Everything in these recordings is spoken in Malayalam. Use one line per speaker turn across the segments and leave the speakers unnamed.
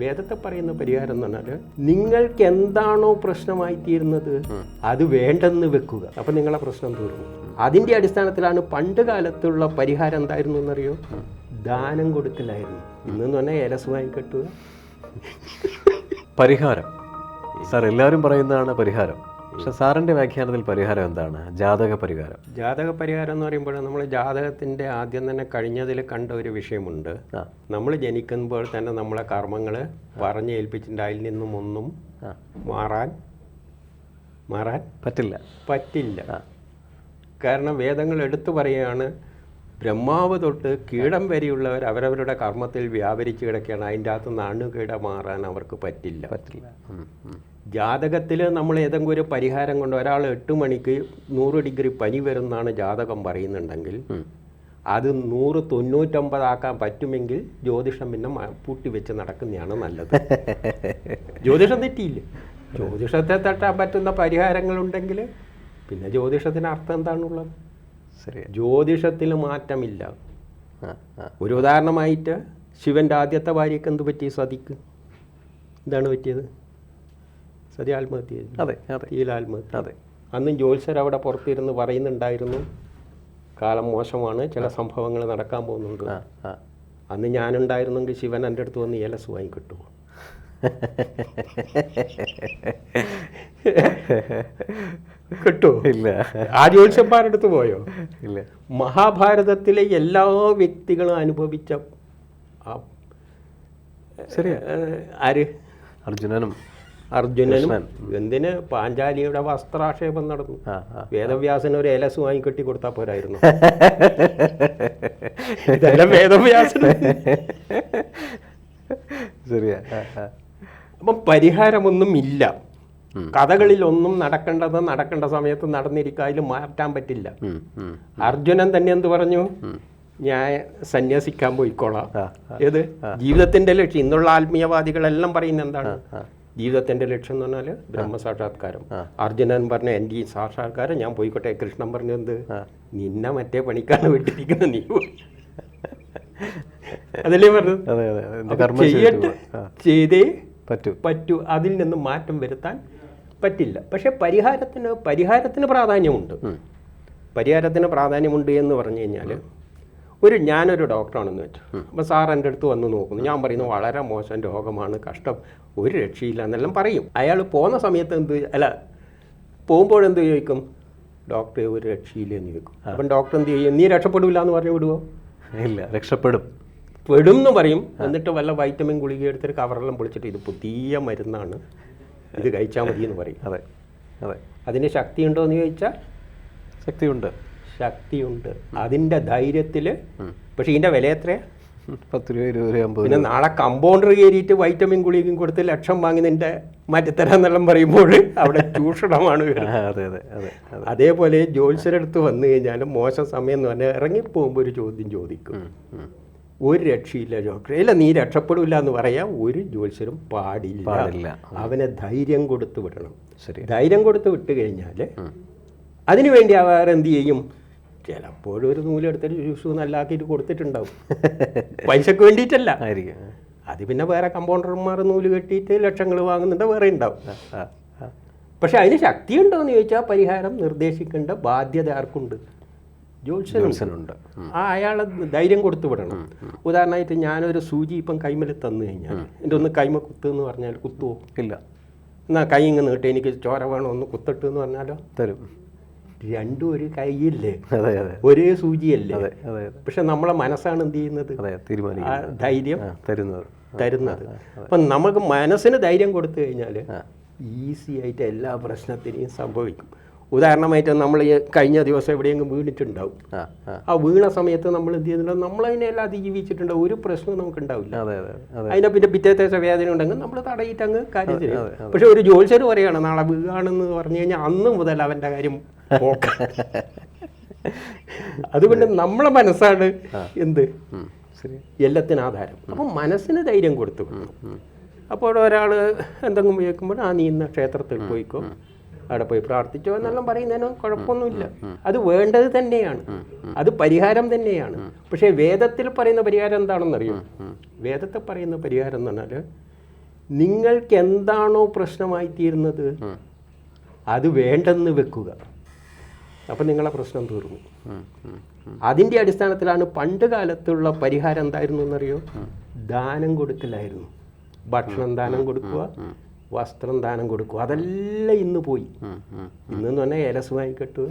വേദത്തെ പറയുന്ന പരിഹാരം എന്ന് പറഞ്ഞാൽ നിങ്ങൾക്ക് എന്താണോ പ്രശ്നമായി തീരുന്നത് അത് വേണ്ടെന്ന് വെക്കുക. അപ്പം നിങ്ങളെ പ്രശ്നം തീർന്നു. അതിന്റെ അടിസ്ഥാനത്തിലാണ് പണ്ട് കാലത്തുള്ള പരിഹാരം എന്തായിരുന്നു എന്നറിയോ? ദാനം കൊടുക്കലായിരുന്നു. ഇന്നെന്ന് പറഞ്ഞാൽ ഏലസ് വാങ്ങിക്കെട്ടുക
പരിഹാരം. സാർ എല്ലാവരും പറയുന്നതാണ് പരിഹാരം. പക്ഷെ സാറിന്റെ വ്യാഖ്യാനത്തിൽ പരിഹാരം എന്താണ്? ജാതക പരിഹാരം.
ജാതക പരിഹാരം എന്ന് പറയുമ്പോൾ നമ്മൾ ജാതകത്തിന്റെ ആദ്യം തന്നെ കഴിഞ്ഞതിൽ കണ്ട ഒരു വിഷയമുണ്ട്. നമ്മൾ ജനിക്കുമ്പോൾ തന്നെ നമ്മളെ കർമ്മങ്ങൾ പറഞ്ഞേൽപ്പിച്ചിട്ടുണ്ട് അതിൽ നിന്നും ഒന്നും മാറാൻ മാറാൻ
പറ്റില്ല.
പറ്റില്ല. കാരണം വേദങ്ങൾ എടുത്തു പറയുകയാണ്. ബ്രഹ്മാവ് തൊട്ട് കീടം വരെയുള്ളവർ അവരവരുടെ കർമ്മത്തിൽ വ്യാപരിച്ച് കിടക്കുകയാണ്. അതിന്റെ അകത്ത് നാണുകീട മാറാൻ അവർക്ക് പറ്റില്ല.
പറ്റില്ല.
ജാതകത്തിൽ നമ്മൾ ഏതെങ്കിലും ഒരു പരിഹാരം കൊണ്ട് ഒരാൾ എട്ട് മണിക്ക് നൂറ് ഡിഗ്രി പനി വരുന്നാണ് ജാതകം പറയുന്നുണ്ടെങ്കിൽ അത് നൂറ് തൊണ്ണൂറ്റൊമ്പതാക്കാൻ പറ്റുമെങ്കിൽ ജ്യോതിഷം പിന്നെ പൂട്ടിവെച്ച് നടക്കുന്നതാണ് നല്ലത്. ജ്യോതിഷം തെറ്റിയില്ല. ജ്യോതിഷത്തെ തട്ടാൻ പറ്റുന്ന പരിഹാരങ്ങളുണ്ടെങ്കിൽ പിന്നെ ജ്യോതിഷത്തിന് അർത്ഥം എന്താണുള്ളത്?
ശരി
ജ്യോതിഷത്തിൽ മാറ്റമില്ല. ഒരു ഉദാഹരണമായിട്ട് ശിവന്റെ ആദ്യത്തെ ഭാര്യയ്ക്ക് എന്ത് പറ്റി സതിക്ക്? എന്താണ് പറ്റിയത്? സതി ആത്മഹത്യ
അതെ അതെ.
തീയിൽ ആത്മഹത്യ.
അതെ.
അന്നും ജോത്സ്യർ അവിടെ പുറത്തിരുന്ന് പറയുന്നുണ്ടായിരുന്നു കാലം മോശമാണ് ചില സംഭവങ്ങൾ നടക്കാൻ പോകുന്നുണ്ട്. അന്ന് ഞാനുണ്ടായിരുന്നെങ്കിൽ ശിവൻ എന്റെ അടുത്ത് വന്ന് ഏലസ് വാങ്ങിക്കിട്ടുമോ കിട്ടുമോ
ഇല്ല.
ആ ജ്യോത്സ്യന്മാരുടെ അടുത്ത് പോയോ?
ഇല്ല.
മഹാഭാരതത്തിലെ എല്ലാ വ്യക്തികളും അനുഭവിച്ച ഏഹ്, ആര്?
അർജുനനും
അർജുനനും. എന്തിന്? പാഞ്ചാലിയുടെ വസ്ത്രാക്ഷേപം നടന്നു.
വേദവ്യാസൻ
വേദവ്യാസന് ഒരു ഏലസ് വാങ്ങിക്കെട്ടി കൊടുത്താൽ പോരായിരുന്നു. ഇതെല്ലാം വേദവ്യാസന്.
ശരിയാ.
അപ്പം പരിഹാരമൊന്നും ഇല്ല. കഥകളിലൊന്നും നടക്കേണ്ടത് നടക്കേണ്ട സമയത്ത് നടന്നിരിക്കുക അതിൽ മാറ്റാൻ പറ്റില്ല. അർജുനൻ തന്നെ എന്ത് പറഞ്ഞു? ഞാൻ സന്യാസിക്കാൻ പോയിക്കോളാം. ഏത്? ജീവിതത്തിന്റെ ലക്ഷ്യം. ഇന്നുള്ള ആത്മീയവാദികളെല്ലാം പറയുന്നത് എന്താണ്? ജീവിതത്തിന്റെ ലക്ഷ്യം എന്ന് പറഞ്ഞാൽ ബ്രഹ്മസാക്ഷാത്കാരം. അർജുനൻ പറഞ്ഞ എന്റെ ഈ സാക്ഷാത്കാരം ഞാൻ പോയിക്കോട്ടെ കൃഷ്ണൻ പറഞ്ഞു എന്ത്? നിന്നെ മറ്റേ പണിക്കാണ് വിട്ടിരിക്കുന്നത് നീ അതല്ലേ
പറഞ്ഞു
ചെയ്യട്ടെ. ചെയ്തേ
പറ്റൂ.
പറ്റൂ. അതിൽ നിന്ന് മാറ്റം വരുത്താൻ പറ്റില്ല. പക്ഷെ പരിഹാരത്തിന് പരിഹാരത്തിന് പ്രാധാന്യമുണ്ട്. പരിഹാരത്തിന് പ്രാധാന്യമുണ്ട് എന്ന് പറഞ്ഞു കഴിഞ്ഞാൽ ഒരു ഞാനൊരു ഡോക്ടറാണെന്ന് വെച്ചു. അപ്പോൾ സാർ എന്റെ അടുത്ത് വന്ന് നോക്കുന്നു. ഞാൻ പറയുന്നു വളരെ മോശം രോഗമാണ് കഷ്ടം ഒരു രക്ഷയില്ല എന്നെല്ലാം പറയും. അയാൾ പോകുന്ന സമയത്ത് എന്ത് അല്ല പോകുമ്പോഴെന്ത് ചോദിക്കും? ഡോക്ടറെ ഒരു രക്ഷയില്ല എന്ന് ചോദിക്കും. അപ്പം ഡോക്ടർ എന്ത് ചെയ്യും? നീ രക്ഷപ്പെടില്ല എന്ന് പറഞ്ഞു വിടുവോ?
ഇല്ല രക്ഷപ്പെടും.
പെടും എന്ന് പറയും എന്നിട്ട് വല്ല വൈറ്റമിൻ ഗുളിക എടുത്തിട്ട് കവറെല്ലാം പൊളിച്ചിട്ട് ഇത് പുതിയ മരുന്നാണ്. ഇത് കഴിച്ചാൽ മതി എന്ന് പറയും.
അതെ അതെ.
അതിന് ശക്തി ഉണ്ടോ എന്ന് ചോദിച്ചാൽ
ശക്തിയുണ്ട്.
ശക്തിയുണ്ട് അതിന്റെ ധൈര്യത്തിൽ പക്ഷേ ഇതിന്റെ വില എത്രയാ?
ഉം. പത്ത് രൂപ ഇരുപത് രൂപ അമ്പത്.
പിന്നെ നാളെ കമ്പൗണ്ടർ കയറിയിട്ട് വൈറ്റമിൻ ഗുളികയും കൊടുത്ത് ലക്ഷം വാങ്ങി നിന്റെ മാറ്റിത്തരാന്നെല്ലാം പറയുമ്പോൾ അവിടെ ചൂഷണമാണ്
അതെ അതെ അതെ അതെ.
അതേപോലെ ജോത്സ്യരടുത്ത് വന്നു കഴിഞ്ഞാൽ മോശം സമയം എന്ന് പറഞ്ഞാൽ ഇറങ്ങിപ്പോകുമ്പോൾ ഒരു ചോദ്യം ചോദിക്കും. ഒരു രക്ഷയില്ല ഡോക്ടറെ ഇല്ല നീ രക്ഷപ്പെടില്ല എന്ന് പറയാൻ ഒരു ജ്യോത്സ്യരും പാടില്ല.
പാടില്ല.
അവനെ ധൈര്യം കൊടുത്തു വിടണം.
ശരി.
ധൈര്യം കൊടുത്ത് വിട്ട് കഴിഞ്ഞാൽ അതിനു വേണ്ടി അവർ എന്ത് ചെയ്യും? ചിലപ്പോഴും ഒരു നൂലെടുത്തൊരു ജ്യൂസ് നല്ലാക്കിയിട്ട് കൊടുത്തിട്ടുണ്ടാവും. പൈസക്ക് വേണ്ടിയിട്ടല്ല.
ആയിരിക്കും.
അത് പിന്നെ വേറെ കമ്പൗണ്ടർമാർ നൂൽ കെട്ടിയിട്ട് ലക്ഷങ്ങൾ വാങ്ങുന്നുണ്ട് വേറെ ഉണ്ടാവും. പക്ഷെ അതിന് ശക്തിയുണ്ടോ എന്ന് ചോദിച്ചാൽ പരിഹാരം നിർദ്ദേശിക്കേണ്ട ബാധ്യത ആർക്കുണ്ട്? ജ്യോത്സ്യനുണ്ട്
ജോത്സ്യനുണ്ട്.
ആ അയാൾ ധൈര്യം കൊടുത്തു വിടണം. ഉദാഹരണമായിട്ട് ഞാനൊരു സൂചി ഇപ്പം കൈമൽ തന്നു കഴിഞ്ഞാൽ എന്റെ ഒന്ന് കൈമ കുത്തു എന്ന് പറഞ്ഞാൽ കുത്തുവോ?
ഇല്ല.
എന്നാൽ കൈ ഇങ്ങ് നീട്ടി എനിക്ക് ചോര വേണം ഒന്ന് കുത്തട്ട് എന്ന് പറഞ്ഞാലോ?
തരും.
രണ്ടും ഒരു കൈയില്ലേ? ഒരേ സൂചിയല്ലേ? പക്ഷെ നമ്മളെ മനസ്സാണ് എന്ത് ചെയ്യുന്നത്? ധൈര്യം
തരുന്നത്.
തരുന്നത്. അപ്പം നമുക്ക് മനസ്സിന് ധൈര്യം കൊടുത്തു കഴിഞ്ഞാൽ ഈസി ആയിട്ട് എല്ലാ പ്രശ്നത്തിനെയും സംഭവിക്കും. ഉദാഹരണമായിട്ട് നമ്മൾ ഈ കഴിഞ്ഞ ദിവസം എവിടെയെങ്കിലും വീണിട്ടുണ്ടാവും.
ആ
വീണ സമയത്ത് നമ്മൾ എന്ത് ചെയ്യുന്നുണ്ട്? നമ്മൾ അതിനെല്ലാം അതിജീവിച്ചിട്ടുണ്ട്. ഒരു പ്രശ്നവും നമുക്ക് ഉണ്ടാവില്ല
അതെ അതെ അതെ.
അതിനെ പിന്നെ പിറ്റേത്തെ വേദന ഉണ്ടെങ്കിൽ നമ്മൾ തടയിട്ട് അങ്ങ് കാര്യം ചെയ്യും. പക്ഷെ ഒരു ജോത്സ്യർ പറയുകയാണ് നാളെ വീഴാണെന്ന് പറഞ്ഞു കഴിഞ്ഞാൽ അന്ന് മുതൽ അവന്റെ കാര്യം പോക്ക അതുകൊണ്ട് നമ്മളെ മനസ്സാണ് എന്ത്?
എല്ലാത്തിനാധാരം ശരി.
എല്ലാത്തിനും ആധാരം അപ്പം മനസ്സിന് ധൈര്യം കൊടുത്തു അപ്പോൾ ഒരാൾ എന്തെങ്കിലും കേൾക്കുമ്പോൾ ആ നീ ഇന്ന് ക്ഷേത്രത്തിൽ പോയിക്കോ. അവിടെ പോയി പ്രാർത്ഥിച്ചോ എന്നെല്ലാം പറയുന്നതിന് കുഴപ്പമൊന്നുമില്ല. അത് വേണ്ടത് തന്നെയാണ്. അത് പരിഹാരം തന്നെയാണ്. പക്ഷേ വേദത്തിൽ പറയുന്ന പരിഹാരം എന്താണെന്നറിയോ? വേദത്തിൽ പറയുന്ന പരിഹാരം എന്ന് പറഞ്ഞാൽ നിങ്ങൾക്ക് എന്താണോ പ്രശ്നമായി തീരുന്നത് അത് വേണ്ടെന്ന് വെക്കുക. അപ്പം നിങ്ങളെ പ്രശ്നം തീർന്നു. അതിന്റെ അടിസ്ഥാനത്തിലാണ് പണ്ട് കാലത്തുള്ള പരിഹാരം എന്തായിരുന്നു എന്നറിയോ? ദാനം കൊടുക്കലായിരുന്നു. ഭക്ഷണം ദാനം കൊടുക്കുക. വസ്ത്രം ദാനം കൊടുക്കുക അതെല്ലാം ഇന്ന് പോയി.
ഇന്ന്
തന്നെ പറഞ്ഞാൽ ഏലസ് വാങ്ങിക്കെട്ടുക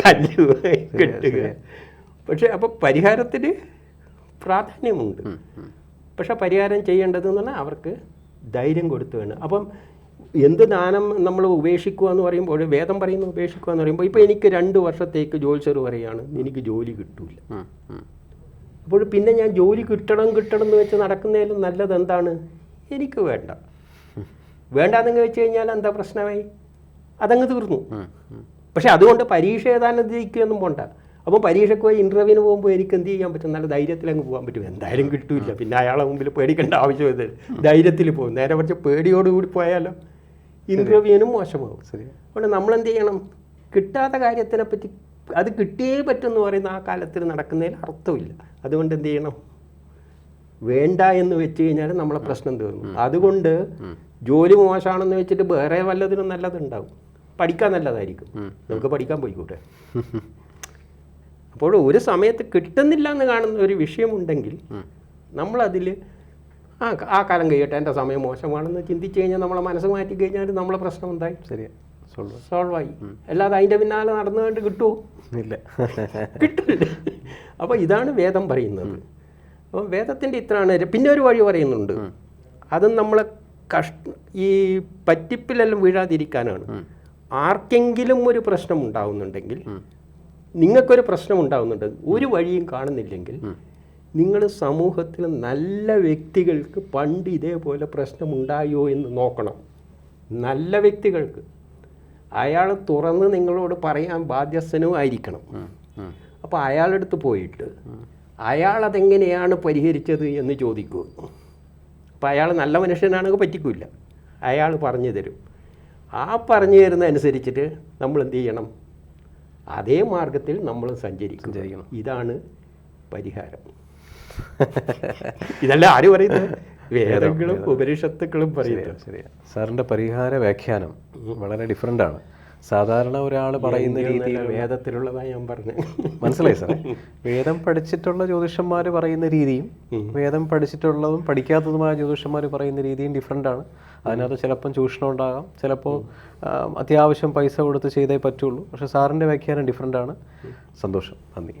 കല്ല് കെട്ടുക. പക്ഷെ അപ്പോൾ പരിഹാരത്തിന് പ്രാധാന്യമുണ്ട്. പക്ഷെ പരിഹാരം ചെയ്യേണ്ടത് എന്ന് പറഞ്ഞാൽ അവർക്ക് ധൈര്യം കൊടുത്തു വേണം. അപ്പം എന്ത് ദാനം നമ്മൾ ഉപേക്ഷിക്കുക എന്ന് പറയുമ്പോൾ വേദം പറയുന്നു ഉപേക്ഷിക്കുക എന്ന് പറയുമ്പോൾ ഇപ്പോൾ എനിക്ക് രണ്ട് വർഷത്തേക്ക് ജോലിച്ചർ പറയുകയാണ്. എനിക്ക് ജോലി കിട്ടൂല. അപ്പോൾ പിന്നെ ഞാൻ ജോലി കിട്ടണം കിട്ടണം എന്ന് വെച്ച് നടക്കുന്നതിലും നല്ലത് എന്താണ്? എനിക്ക് വേണ്ട. വേണ്ടാന്നങ്ങ് വെച്ച് കഴിഞ്ഞാൽ എന്താ പ്രശ്നമായി? അതങ്ങ് തീർന്നു. പക്ഷെ അതുകൊണ്ട് പരീക്ഷ ഏതാനും ജയിക്കുകയൊന്നും പോണ്ട. അപ്പോൾ പരീക്ഷയ്ക്ക് പോയി ഇന്റർവ്യൂവിന് പോകുമ്പോൾ എനിക്ക് എന്ത് ചെയ്യാൻ പറ്റും? നല്ല ധൈര്യത്തിൽ അങ്ങ് പോകാൻ പറ്റും. എന്തായാലും കിട്ടൂല്ല പിന്നെ അയാളെ മുമ്പിൽ പേടിക്കേണ്ട ആവശ്യമില്ല. ധൈര്യത്തിൽ പോകും. നേരെ മറിച്ച് പേടിയോടുകൂടി പോയാലോ? ഇന്റർവ്യൂവിനും മോശമാകും
ശരി.
അതുകൊണ്ട് നമ്മൾ എന്ത് ചെയ്യണം? കിട്ടാത്ത കാര്യത്തിനെ പറ്റി അത് കിട്ടിയേ പറ്റുമെന്ന് പറയുന്ന ആ കാലത്തിൽ നടക്കുന്നതിൽ അർത്ഥമില്ല. അതുകൊണ്ട് എന്ത് ചെയ്യണം? വേണ്ട എന്ന് വെച്ച് കഴിഞ്ഞാൽ നമ്മളെ പ്രശ്നം തീർന്നു. അതുകൊണ്ട് ജോലി മോശമാണെന്ന് വെച്ചിട്ട് വേറെ വല്ലതിനും നല്ലതുണ്ടാവും. പഠിക്കാൻ നല്ലതായിരിക്കും. നമുക്ക് പഠിക്കാൻ പോയിക്കൂട്ടെ അപ്പോൾ ഒരു സമയത്ത് കിട്ടുന്നില്ല എന്ന് കാണുന്ന ഒരു വിഷയമുണ്ടെങ്കിൽ നമ്മളതിൽ ആ ആ കാലം കഴിയട്ടെ എന്റെ സമയം മോശമാണെന്ന് ചിന്തിച്ച് കഴിഞ്ഞാൽ നമ്മളെ മനസ്സ് മാറ്റി കഴിഞ്ഞാൽ നമ്മളെ പ്രശ്നം എന്തായി?
ശരിയാ. സോൾവ്
സോൾവ് ആയി. അല്ലാതെ അതിന്റെ പിന്നാലെ നടന്നുകൊണ്ട് കിട്ടുമോ
ഇല്ല.
കിട്ടില്ല അപ്പോൾ ഇതാണ് വേദം പറയുന്നത്. അപ്പോൾ വേദത്തിന്റെ ഇത്രയാണ് പിന്നെ ഒരു വഴി പറയുന്നുണ്ട്. അതും നമ്മളെ കഷ് ഈ പറ്റിപ്പിലെല്ലാം വീഴാതിരിക്കാനാണ്. ആർക്കെങ്കിലും ഒരു പ്രശ്നം ഉണ്ടാവുന്നുണ്ടെങ്കിൽ നിങ്ങൾക്കൊരു പ്രശ്നം ഉണ്ടാവുന്നുണ്ട്. ഒരു വഴിയും കാണുന്നില്ലെങ്കിൽ നിങ്ങൾ സമൂഹത്തിൽ നല്ല വ്യക്തികൾക്ക് പണ്ട് ഇതേപോലെ പ്രശ്നമുണ്ടായോ എന്ന് നോക്കണം. നല്ല വ്യക്തികൾക്ക്. അയാൾ തുറന്ന് നിങ്ങളോട് പറയാൻ ബാധ്യസ്ഥനും ആയിരിക്കണം. അപ്പോൾ അയാളെടുത്ത് പോയിട്ട് അയാൾ അതെങ്ങനെയാണ് പരിഹരിച്ചത് എന്ന് ചോദിക്കൂ. അപ്പോൾ അയാൾ നല്ല മനുഷ്യനാണെങ്കിൽ പറ്റിക്കില്ല. അയാൾ പറഞ്ഞു തരും. ആ പറഞ്ഞു തരുന്ന അനുസരിച്ചിട്ട് നമ്മൾ എന്ത് ചെയ്യണം? അതേ മാർഗത്തിൽ നമ്മൾ സഞ്ചരിക്കും. ഇതാണ് പരിഹാരം. ഇതല്ല ആര് പറയുന്നത്? വേദങ്ങളും ഉപനിഷത്തുക്കളും പറയുന്നത്.
ശരിയാണ് സാറിന്റെ പരിഹാര വ്യാഖ്യാനം വളരെ ഡിഫറെന്റ് ആണ്. സാധാരണ ഒരാൾ പറയുന്ന രീതിയിൽ
വേദത്തിലുള്ളതാണ് ഞാൻ പറഞ്ഞു.
മനസ്സിലായി സാറേ? വേദം പഠിച്ചിട്ടുള്ള ജ്യോതിഷന്മാർ പറയുന്ന രീതിയും വേദം പഠിച്ചിട്ടുള്ളതും പഠിക്കാത്തതുമായ ജ്യോതിഷന്മാർ പറയുന്ന രീതിയും ഡിഫറെന്റ് ആണ്. അതിനകത്ത് ചിലപ്പം ചൂഷണം ഉണ്ടാകാം ചിലപ്പോൾ അത്യാവശ്യം പൈസ കൊടുത്ത് ചെയ്തേ പറ്റുള്ളൂ. പക്ഷേ സാറിന്റെ വ്യാഖ്യാനം ഡിഫറെന്റ് ആണ്. സന്തോഷം. നന്ദി.